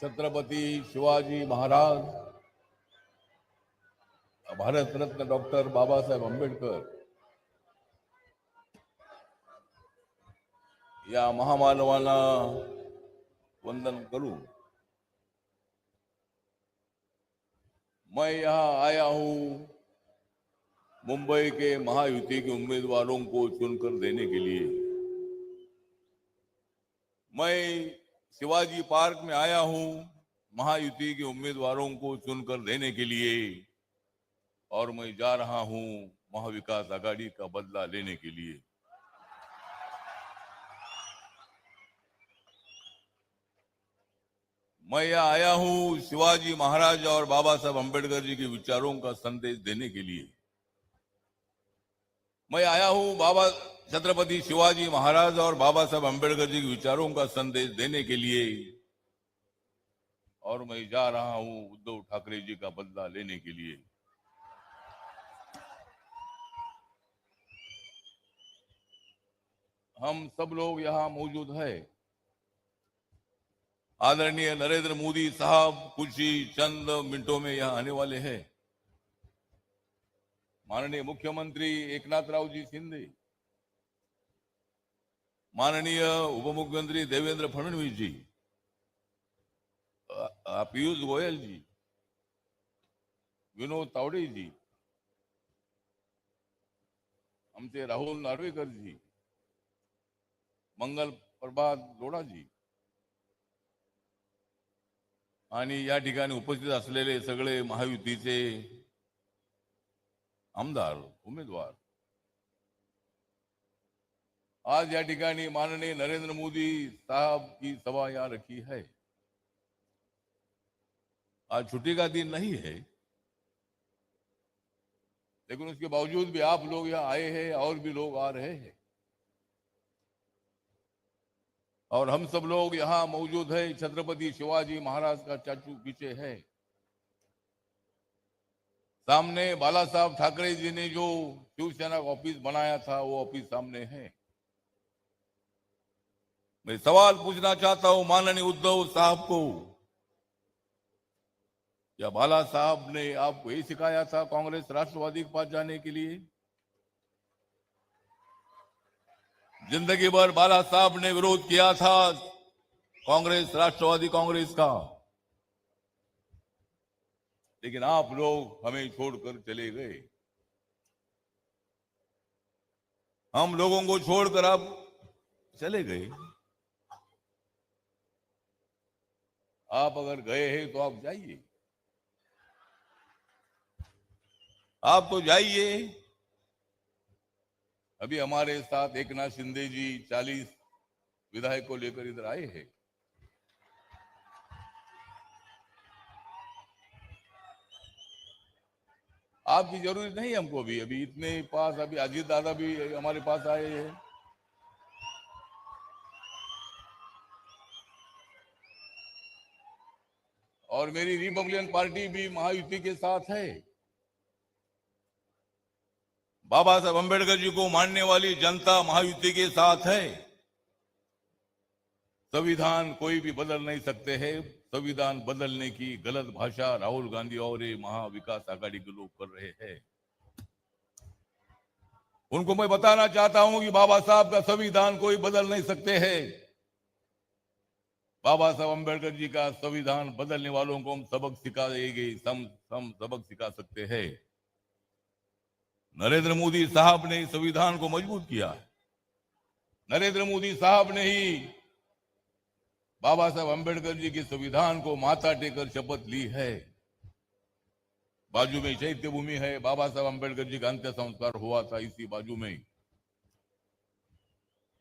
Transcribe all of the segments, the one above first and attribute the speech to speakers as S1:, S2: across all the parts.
S1: Chhatrapati Shivaji Maharaj Bharat Ratna doctor Babasaheb Ambedkar या महामानवांना वंदन करू मैं यहाँ आया हूं मुंबई के महायुति के उम्मीदवारों को चुनकर देने के लिए। मैं शिवाजी पार्क में आया हूँ महायुति के उम्मीदवारों को चुनकर देने के लिए। और मैं जा रहा हूँ महाविकास आघाड़ी का बदला लेने के लिए। मैं यहाँ आया हूँ शिवाजी महाराज और बाबा साहब अंबेडकर जी के विचारों का संदेश देने के लिए। मैं आया हूँ बाबा छत्रपति शिवाजी महाराज और बाबा साहब अंबेडकर जी के विचारों का संदेश देने के लिए और मैं जा रहा हूँ उद्धव ठाकरे जी का बदला लेने के लिए। हम सब लोग यहाँ मौजूद है। आदरणीय नरेंद्र मोदी साहब कुछ ही चंद मिनटों में यहाँ आने वाले हैं। माननीय मुख्यमंत्री एकनाथ राव जी शिंदे माननीय उपमुख्यमंत्री देवेंद्र फडणवीस जी अ- गोयल जी विनोद तावडे जी आमचे राहुल नार्वेकर जी मंगल प्रभात लोढा जी आणि या ठिकाणी उपस्थित असलेले सगळे महायुतीचे आमदार उमेदवार आज या ठिकाणी माननीय नरेंद्र मोदी साहब की सभा यहाँ रखी है। आज छुट्टी का दिन नहीं है। लेकिन उसके बावजूद भी आप लोग यहाँ आए हैं और भी लोग आ रहे हैं। और हम सब लोग यहाँ मौजूद है, छत्रपति शिवाजी महाराज का चाचू पीछे है। सामने बाला साहब ठाकरे जी ने जो शिवसेना का ऑफ़िस बनाया था, वो ऑफ़िस सामने है। मैं सवाल पूछना चाहता हूँ माननीय उद्धव साहब को। क्या बाला साहब ने आपको यही सिखाया था कांग्रेस राष्ट्रवादी के पास जाने के लिए? ज़िंदगी भर बाला साहब ने विरोध किया था कांग्रेस, राष्ट्रवादी कांग्रेस का। लेकिन आप लोग हमें छोड़कर चले गए। हम लोगों को छोड़कर आप चले गए। आप अगर गए हैं तो आप जाइए। आप तो जाइए। अभी हमारे साथ एक नाथ शिंदे जी चालीस विधायक को लेकर इधर आए हैं। आपकी ज़रूरत नहीं हमको भी। अभी इतने पास अभी अजीत दादा भी हमारे पास आए हैं। और मेरी रिपब्लिकन पार्टी भी महायुति के साथ है। बाबा साहब अंबेडकर जी को मानने वाली जनता महायुति के साथ है। संविधान कोई भी बदल नहीं सकते हैं। संविधान बदलने की गलत भाषा राहुल गांधी और ये महाविकास आघाड़ी के लोग कर रहे हैं। उनको मैं बताना चाहता हूँ कि बाबा साहब का संविधान कोई बदल नहीं सकते हैं। बाबा साहब अंबेडकर जी का संविधान बदलने वालों को हम सबक सिखा देंगे हम हम सबक सिखा सकते हैं। नरेंद्र मोदी साहब ने संविधान को मज़बूत किया। नरेंद्र मोदी साहब ने ही बाबा साहब अंबेडकर जी के संविधान को माथा टेकर शपथ ली है। बाजू में चैत्य भूमि है, बाबा साहब अंबेडकर जी का अंत्य संस्कार हुआ था इसी बाजू में।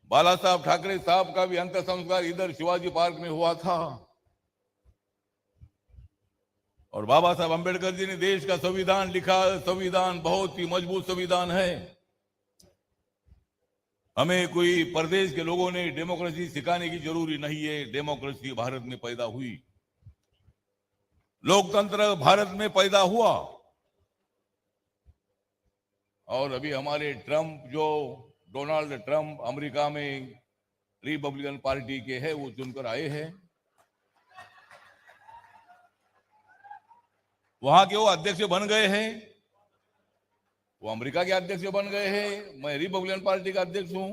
S1: बाला साहब ठाकरे साहब का भी अंत संस्कार इधर शिवाजी पार्क में हुआ था। और बाबा साहब अंबेडकर जी ने देश का संविधान लिखा। संविधान बहुत ही मज़बूत संविधान है। हमें कोई प्रदेश के लोगों ने डेमोक्रेसी सिखाने की ज़रूरी नहीं है। डेमोक्रेसी भारत में पैदा हुई। लोकतंत्र भारत में पैदा हुआ। और अभी हमारे ट्रंप जो डोनाल्ड ट्रंप अमेरिका में रिपब्लिकन पार्टी के है, वो चुनकर आए हैं। वहाँ के वो अध्यक्ष बन गए हैं, वो अमेरिका के अध्यक्ष बन गए हैं, मैं रिपब्लिकन पार्टी का अध्यक्ष हूँ।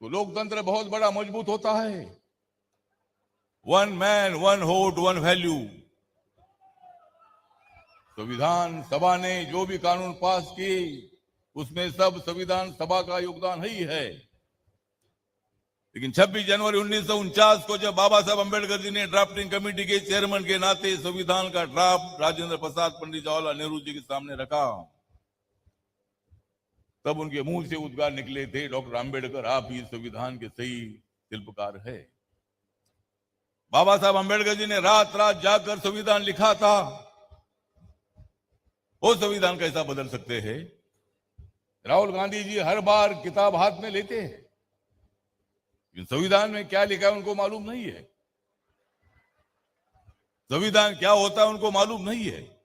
S1: तो लोकतंत्र बहुत बड़ा, मज़बूत होता है। One man, one vote, one value. संविधान सभा ने जो भी कानून पास की, उसमें सब संविधान सभा का योगदान ही है। लेकिन 26 जनवरी उन्नीस सौ उनचास को जब बाबा साहब अंबेडकर जी ने ड्राफ्टिंग कमेटी के चेयरमैन के नाते संविधान का ड्राफ्ट राजेंद्र प्रसाद पंडित जवाहरलाल नेहरू जी के सामने रखा, तब उनके मुँह से उद्गार निकले थे, डॉक्टर आम्बेडकर आप ही संविधान के सही शिल्पकार है। बाबा साहब अंबेडकर जी ने रात रात जाकर संविधान लिखा था। वो संविधान कैसा बदल सकते हैं। राहुल गांधी जी हर बार किताब हाथ में लेते हैं। संविधान में क्या लिखा है उनको मालूम नहीं है। संविधान क्या होता है उनको मालूम नहीं है।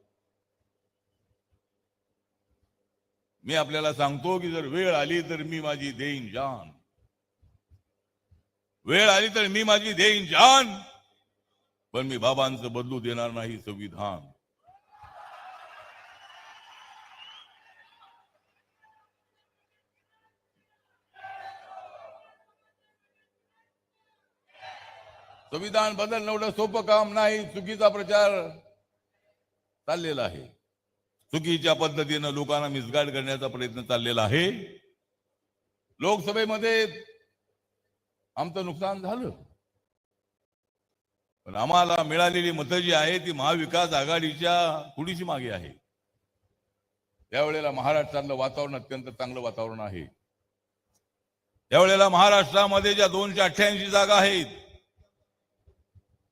S1: मी आपल्याला सांगतो की जर वेळ आली तर मी माझी देईन जान। वेळ आली तर मी माझी देईन जान। पण मी बाबांचं बदलू देणार नाही संविधान। संविधान बदलणं एवढं सोपं काम नाही. चुकीचा प्रचार चाललेला आहे. चुकीच्या पद्धतीनं लोकांना मिसगाईड करण्याचा प्रयत्न चाललेला आहे. लोकसभेमध्ये आमचं नुकसान झालं. पण आम्हाला मिळालेली मतं जी आहे ती महाविकास आघाडीच्या थोडीशी मागे आहे. त्यावेळेला महाराष्ट्रातलं वातावरण अत्यंत चांगलं वातावरण आहे. त्यावेळेला महाराष्ट्रामध्ये ज्या दोनशे अठ्ठ्याऐंशी जागा आहेत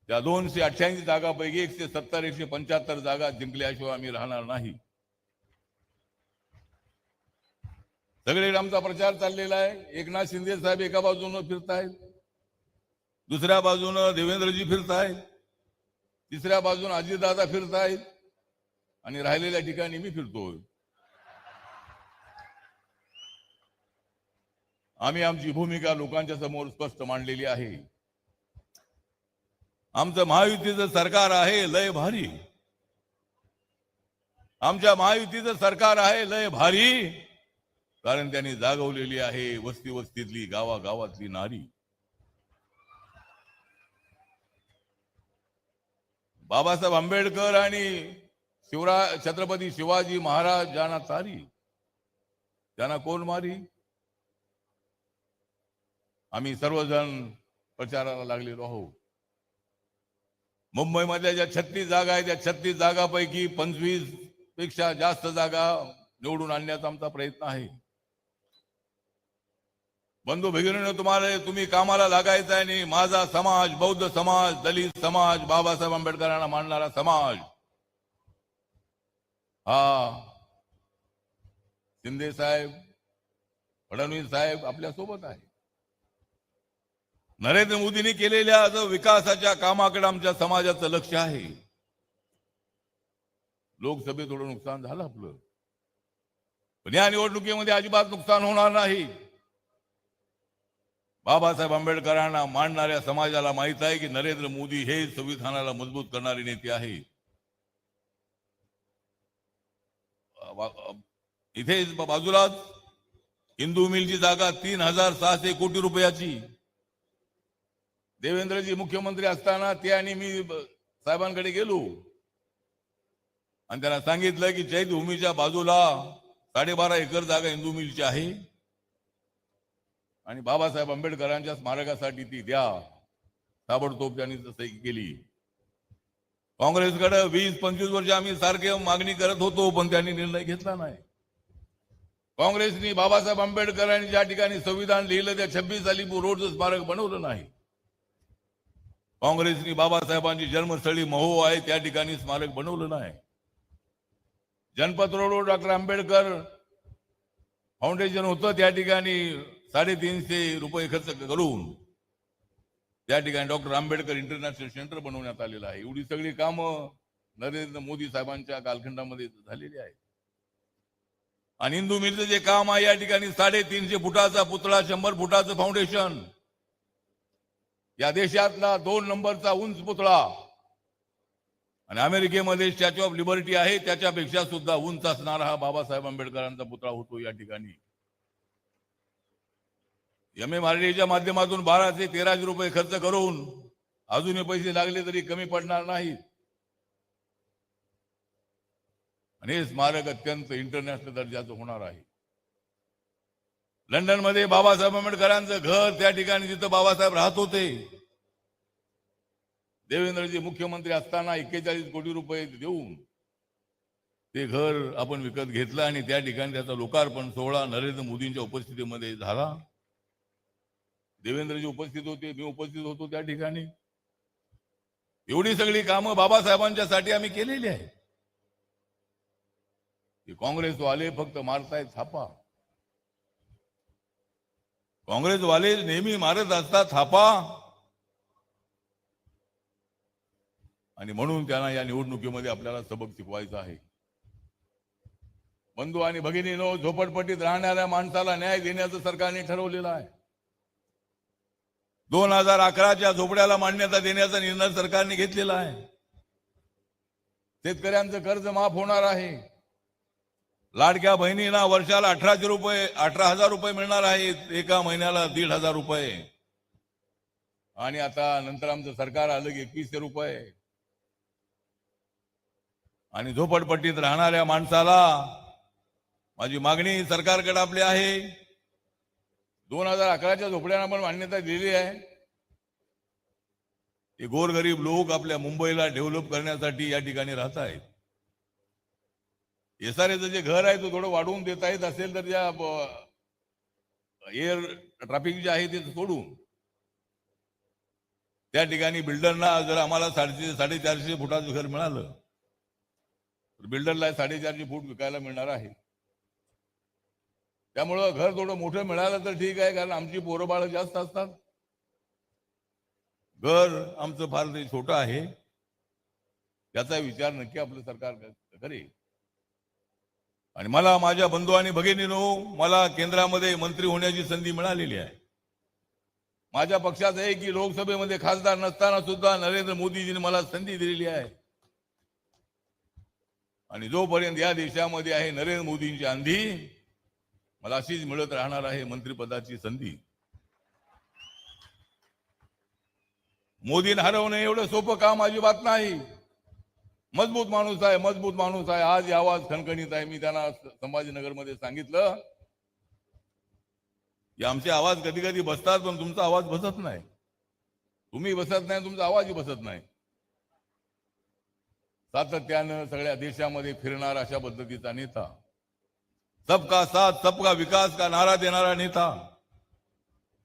S1: त्या दोनशे अठ्ठ्याऐंशी जागापैकी एकशे सत्तर एकशे पंच्याहत्तर जागा जिंकल्याशिवाय आम्ही राहणार नाही. सगळे आमचा प्रचार चाललेला आहे. एकनाथ शिंदे साहेब एका बाजूनं फिरतायत. दुसऱ्या बाजूनं देवेंद्रजी फिरतायत. तिसऱ्या बाजून अजितदादा फिरतायत. आणि राहिलेल्या ठिकाणी मी फिरतोय. आम्ही आमची भूमिका लोकांच्या समोर स्पष्ट मांडलेली आहे. आमचं महायुतीचं सरकार आहे लय भारी. आमच्या महायुतीचं सरकार आहे लय भारी. कारण त्यांनी जागवलेली आहे वस्ती वस्तीतली गावागावातली नारी. बाबासाहेब आंबेडकर आणि शिवरा छत्रपती शिवाजी महाराज ज्यांना तारी त्यांना कोण मारी. आम्ही सर्वजण प्रचाराला लागलेलो आहोत. मुंबईमधल्या ज्या छत्तीस जागा आहेत त्या छत्तीस जागापैकी पंचवीसपेक्षा जास्त जागा निवडून आणण्याचा आमचा प्रयत्न आहे. बंधू भगिनीनं तुम्हाला तुम्ही कामाला लागायचं आहे आणि माझा समाज बौद्ध समाज दलित समाज बाबासाहेब आंबेडकरांना मानणारा समाज हा शिंदे साहेब फडणवीस साहेब आपल्यासोबत आहे. नरेंद्र मोदींनी केलेल्या जो विकासाच्या कामाकडे आमच्या समाजाचं लक्ष आहे. लोकसभेत थोडं नुकसान झालं आपलं. पण या निवडणुकीमध्ये अजिबात नुकसान होणार नाही. बाबासाहेब आंबेडकरांना मांडणाऱ्या समाजाला माहीत आहे की नरेंद्र मोदी हे संविधानाला मजबूत करणारे नेते आहे. इथे बाजूलाच हिंदू मिलची जागा तीन हजार सहाशे कोटी रुपयाची. देवेंद्रजी मुख्यमंत्री असताना ते आणि मी साहेबांकडे गेलो. आणि त्यांना सांगितलं की चैतभूमीच्या बाजूला साडेबारा एकर जागा हिंदू मिलची आहे. आणि बाबासाहेब आंबेडकरांच्या स्मारकासाठी ती द्या. ताबडतोब त्यांनी तसं केली. काँग्रेसकडे वीस पंचवीस वर्ष आम्ही सारखे मागणी करत होतो पण त्यांनी निर्णय घेतला नाही. काँग्रेसनी बाबासाहेब आंबेडकरांनी ज्या ठिकाणी संविधान लिहिलं त्या छब्बीस साली रोडचं स्मारक बनवलं नाही. काँग्रेसनी बाबासाहेबांची जन्मस्थळी महो आहे त्या ठिकाणी स्मारक बनवलं नाही. जनपद रोडवर डॉक्टर आंबेडकर फाउंडेशन होतं त्या ठिकाणी साडेतीनशे रुपये खर्च करून त्या ठिकाणी डॉक्टर आंबेडकर इंटरनॅशनल सेंटर बनवण्यात आलेलं आहे. एवढी सगळी कामं नरेंद्र मोदी साहेबांच्या कालखंडामध्ये झालेली आहेत. आणि हिंदू मिलचं जे काम आहे या ठिकाणी साडेतीनशे फुटाचा पुतळा शंभर फुटाचं फाउंडेशन या देशातला दोन नंबरचा उंच पुतळा आणि अमेरिकेमध्ये स्टॅच्यू ऑफ लिबर्टी आहे त्याच्यापेक्षा सुद्धा उंच असणारा हा बाबासाहेब आंबेडकरांचा पुतळा होतो या ठिकाणी. एम एम आर माध्यमातून बारा ते तेराशे रुपये खर्च करून अजूनही पैसे लागले तरी कमी पडणार नाहीत. आणि हे स्मारक अत्यंत इंटरनॅशनल दर्जाचं होणार आहे. लंडनमध्ये बाबासाहेब आंबेडकरांचं घर त्या ठिकाणी जिथं बाबासाहेब राहत होते. देवेंद्रजी मुख्यमंत्री असताना एक्केचाळीस कोटी रुपये देऊन ते घर आपण विकत घेतलं आणि त्या ठिकाणी त्याचा लोकार्पण सोहळा नरेंद्र मोदींच्या उपस्थितीमध्ये झाला. देवेंद्रजी उपस्थित होते मी उपस्थित होतो त्या ठिकाणी. एवढी सगळी कामं बाबासाहेबांच्या साठी आम्ही केलेली आहे. काँग्रेस आले फक्त मारतायत थापा. काँग्रेसवाले नेहमी मारत असतात थापा. आणि म्हणून त्यांना या निवडणुकीमध्ये आपल्याला सबक शिकवायचा आहे. बंधू आणि भगिनीनो झोपडपट्टीत राहणाऱ्या माणसाला न्याय देण्याचं सरकारने ठरवलेलं आहे. दोन हजार अकराच्या झोपड्याला मान्यता देण्याचा निर्णय सरकारने घेतलेला आहे. शेतकऱ्यांचं कर्ज माफ होणार आहे. लाडक्या बहिणींना वर्षाला अठराशे रुपये अठरा हजार रुपये मिळणार आहेत. एका महिन्याला दीड हजार रुपये. आणि आता नंतर आमचं सरकार आलं की एकवीसशे रुपये. आणि झोपडपट्टीत राहणाऱ्या माणसाला माझी मागणी सरकारकडे आपली आहे. दोन हजार अकराच्या झोपड्यांना पण मान्यता दिली आहे. हे गोरगरीब लोक आपल्या मुंबईला डेव्हलप करण्यासाठी या ठिकाणी राहत आहेत. एसआरएचं जे घर आहे तो थोडं वाढवून देता येत असेल तर त्या एअर ट्रॅफिक जे आहे ते सोडून. त्या ठिकाणी बिल्डरना जर आम्हाला साडेशे साडेचारशे फुटाचं घर मिळालं तर बिल्डरला साडेचारशे फूट विकायला मिळणार आहे. त्यामुळं घर थोडं मोठं मिळालं तर ठीक आहे कारण आमची पोरं बाळं जास्त असतात. घर आमचं फार ते छोटं आहे. त्याचा विचार नक्की आपलं सरकार करेल. आणि मला माझ्या बंधू आणि भगिनीनो मला केंद्रामध्ये मंत्री होण्याची संधी मिळालेली आहे. माझ्या पक्षात आहे की लोकसभेमध्ये खासदार नसताना सुद्धा नरेंद्र मोदीजीने मला संधी दिलेली आहे. आणि जोपर्यंत या देशामध्ये आहे नरेंद्र मोदींची आंधी मला अशीच मिळत राहणार आहे मंत्रिपदाची संधी. मोदींना हरवणं एवढं सोपं काम अजिबात नाही. मजबूत माणूस आहे मजबूत माणूस आहे. आज आवाज खणखणीत आहे. मी त्यांना संभाजीनगरमध्ये सांगितलं की आमचे आवाज कधी कधी बसतात पण तुमचा आवाज बसत नाही. तुम्ही बसत नाही तुमचा आवाजही बसत नाही. सातत्यानं सगळ्या देशामध्ये फिरणार अशा पद्धतीचा नेता. सबका साथ सबका विकास का नारा देणारा नेता.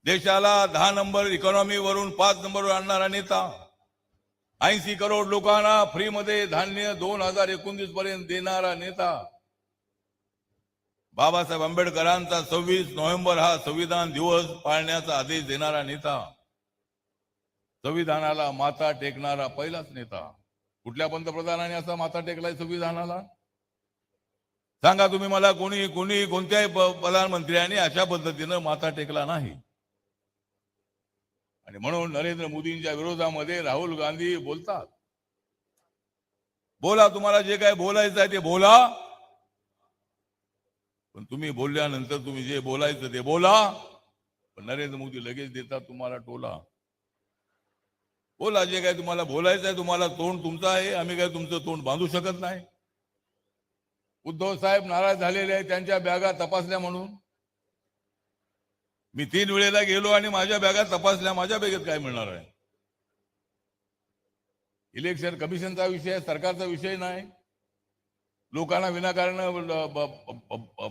S1: देशाला दहा नंबर इकॉनॉमी वरून पाच नंबरवर आणणारा नेता. ऐंशी करोड लोकांना फ्रीमध्ये धान्य दोन हजार एकोणतीस पर्यंत देणारा नेता. बाबासाहेब आंबेडकरांचा सव्वीस नोव्हेंबर हा संविधान दिवस पाळण्याचा आदेश देणारा नेता. संविधानाला माथा टेकणारा पहिलाच नेता. कुठल्या पंतप्रधानाने असा माथा टेकलाय संविधानाला? सांगा तुम्ही मला कोणी कोणी कोणत्याही प्रधानमंत्र्यांनी अशा पद्धतीनं माथा टेकला नाही. आणि म्हणून नरेंद्र मोदींच्या विरोधामध्ये राहुल गांधी बोलतात. बोला तुम्हाला जे काय बोलायचं आहे ते बोला. पण तुम्ही बोलल्यानंतर तुम्ही जे बोलायचं ते बोला. पण नरेंद्र मोदी लगेच देतात तुम्हाला टोला. बोला जे काय तुम्हाला बोलायचं आहे तुम्हाला तोंड तुमचं आहे. आम्ही काय तुमचं तोंड बांधू शकत नाही. उद्धव साहेब नाराज झालेले आहे त्यांच्या बॅगा तपासल्या म्हणून. मी तीन वेळेला गेलो आणि माझ्या बॅगा तपासल्या माझ्या बॅगेत काय मिळणार आहे? इलेक्शन कमिशनचा विषय सरकारचा विषय नाही. लोकांना विनाकारण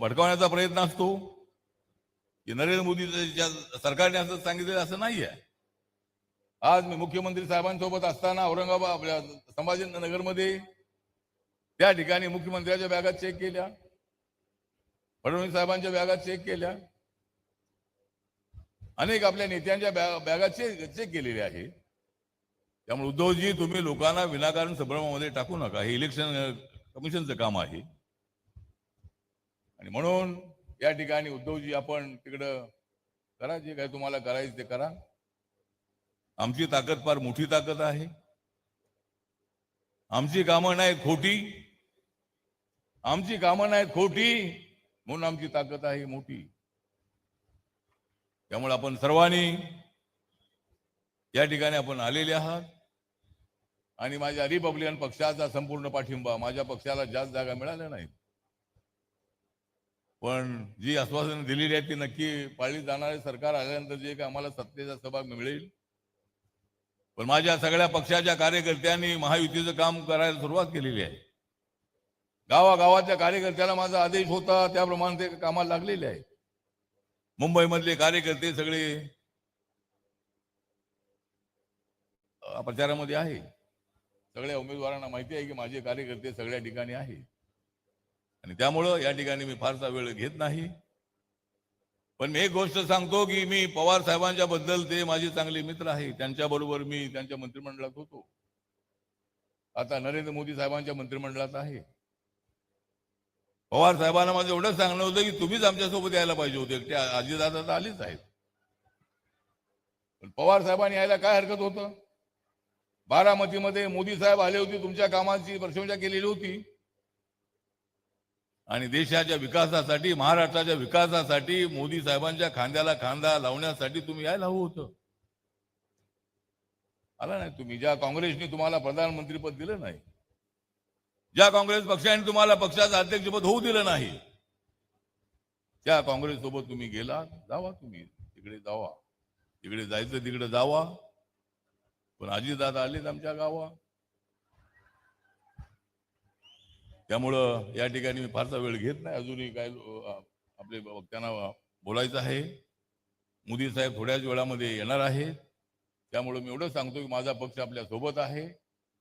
S1: भडकवण्याचा प्रयत्न असतो. की नरेंद्र मोदी सरकारने असं सांगितलेलं असं नाही आहे आज मी मुख्यमंत्री साहेबांसोबत असताना औरंगाबाद आपल्या संभाजीनगरमध्ये त्या ठिकाणी मुख्यमंत्र्यांच्या बॅगात चेक केल्या. फडणवीस साहेबांच्या बॅगात चेक केल्या. अनेक आपल्या नेत्यांच्या बॅगा चेक चेक केलेल्या आहे. त्यामुळे उद्धवजी तुम्ही लोकांना विनाकारण संभ्रमामध्ये टाकू नका. हे इलेक्शन कमिशनचं काम आहे. आणि म्हणून या ठिकाणी उद्धवजी आपण तिकडं करा जे काय तुम्हाला करायचं ते करा. आमची ताकद फार मोठी ताकद आहे. आमची कामं नाहीत खोटी. आमची कामं नाहीत खोटी. म्हणून आमची ताकद आहे मोठी. त्यामुळे आपण सर्वांनी या ठिकाणी आपण आलेले आहात. आणि माझ्या रिपब्लिकन पक्षाचा संपूर्ण पाठिंबा माझ्या पक्षाला जास्त जागा मिळाल्या नाहीत. पण जी आश्वासनं दिलेली आहेत ती नक्की पाळली जाणारे सरकार आल्यानंतर जे काही आम्हाला सत्तेचा सहभाग मिळेल. पण माझ्या सगळ्या पक्षाच्या कार्यकर्त्यांनी महायुतीचं काम करायला सुरुवात केलेली आहे. गावागावाच्या कार्यकर्त्याला माझा आदेश होता त्याप्रमाणे ते कामाला लागलेले आहे मुंबईमधले कार्यकर्ते सगळे प्रचारामध्ये आहे. सगळ्या उमेदवारांना माहिती आहे की माझे कार्यकर्ते सगळ्या ठिकाणी आहे. आणि त्यामुळं या ठिकाणी मी फारसा वेळ घेत नाही. पण मी एक गोष्ट सांगतो की मी पवार साहेबांच्या बद्दल ते माझे चांगले मित्र आहे. त्यांच्याबरोबर मी त्यांच्या मंत्रिमंडळात होतो. आता नरेंद्र मोदी साहेबांच्या मंत्रिमंडळात आहे. पवार साहेबांना माझं एवढंच सांगणं होतं की तुम्हीच आमच्यासोबत यायला पाहिजे होते. ते आजीदादा तर आलीच आहेत. पण पवार साहेबांनी यायला काय हरकत होतं? बारामतीमध्ये मोदी साहेब आले होते तुमच्या कामाची प्रशंसा केलेली होती. आणि देशाच्या विकासासाठी महाराष्ट्राच्या विकासासाठी मोदी साहेबांच्या खांद्याला खांदा लावण्यासाठी तुम्ही यायला हवं होतं. आला नाही तुम्ही. ज्या काँग्रेसने तुम्हाला प्रधानमंत्रीपद दिलं नाही ज्या काँग्रेस पक्षाने तुम्हाला पक्षाचं अध्यक्षपद होऊ दिलं नाही त्या काँग्रेस सोबत तुम्ही गेला जावा तुम्ही. तिकडे जावा. तिकडे जायचं तिकडे जावा. पण अजितदादा आलेत आमच्या गावा. त्यामुळं या ठिकाणी मी फारसा वेळ घेत नाही. अजूनही काय आपले वक्त्यांना बोलायचं आहे. मोदी साहेब थोड्याच वेळामध्ये येणार आहेत त्यामुळे मी एवढं सांगतो की माझा पक्ष आपल्यासोबत आहे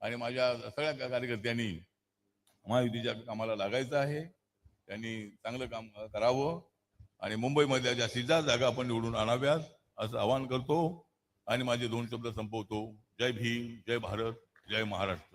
S1: आणि माझ्या सगळ्या कार्यकर्त्यांनी महायुतीच्या कामाला लागायचं आहे. त्यांनी चांगलं काम करावं आणि मुंबईमधल्या जास्तीत जास्त जागा आपण निवडून आणाव्यात असं आवाहन करतो. आणि माझे दोन शब्द संपवतो. जय भीम जय भारत जय महाराष्ट्र.